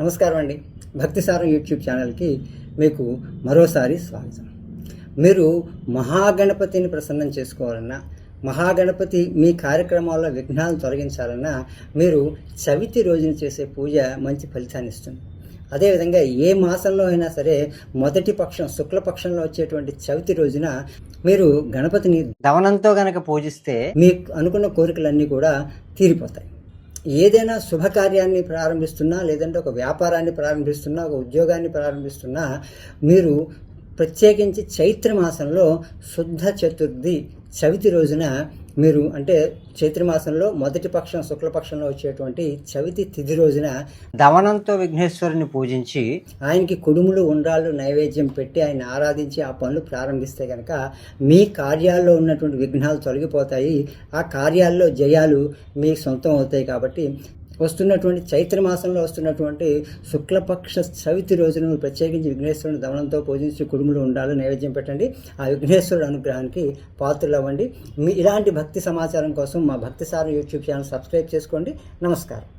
నమస్కారం అండి. భక్తిసారం యూట్యూబ్ ఛానల్కి మీకు మరోసారి స్వాగతం. మీరు మహాగణపతిని ప్రసన్నం చేసుకోవాలన్నా మహాగణపతి మీ కార్యక్రమాల్లో విఘ్నాలు తొలగించాలన్నా మీరు చవితి రోజున చేసే పూజ మంచి ఫలితాన్ని ఇస్తుంది. అదేవిధంగా ఏ మాసంలో అయినా సరే మొదటి పక్షం శుక్లపక్షంలో వచ్చేటువంటి చవితి రోజున మీరు గణపతిని దవనంతో గనక పూజిస్తే మీకు అనుకున్న కోరికలన్నీ కూడా తీరిపోతాయి. ఏదైనా శుభకార్యాన్ని ప్రారంభిస్తున్నా లేదంటే ఒక వ్యాపారాన్ని ప్రారంభిస్తున్నా ఒక ఉద్యోగాన్ని ప్రారంభిస్తున్నా మీరు ప్రత్యేకించి చైత్ర మాసంలో శుద్ధ చతుర్థి చవితి రోజున మీరు అంటే చైత్ర మాసంలో మొదటి పక్షం శుక్లపక్షంలో వచ్చేటువంటి చవితి తిథి రోజున దవనంతో విఘ్నేశ్వరుని పూజించి ఆయనకి కుడుములు ఉండ్రాళ్ళు నైవేద్యం పెట్టి ఆయన ఆరాధించి ఆ పనులు ప్రారంభిస్తే కనుక మీ కార్యాల్లో ఉన్నటువంటి విఘ్నాలు తొలగిపోతాయి. ఆ కార్యాల్లో జయాలు మీ సొంతం అవుతాయి కాబట్టి వస్తున్నటువంటి చైత్ర మాసంలో వస్తున్నటువంటి శుక్లపక్ష చవితి రోజున ప్రత్యేకించి విఘ్నేశ్వరుని దమనంతో పూజించి కుడుములు ఉండాలి నైవేద్యం పెట్టండి. ఆ విఘ్నేశ్వరుడు అనుగ్రహానికి పాత్రలు అవ్వండి మీ ఇలాంటి భక్తి సమాచారం కోసం మా భక్తి భక్తిసారం యూట్యూబ్ ఛానల్ సబ్స్క్రైబ్ చేసుకోండి. నమస్కారం.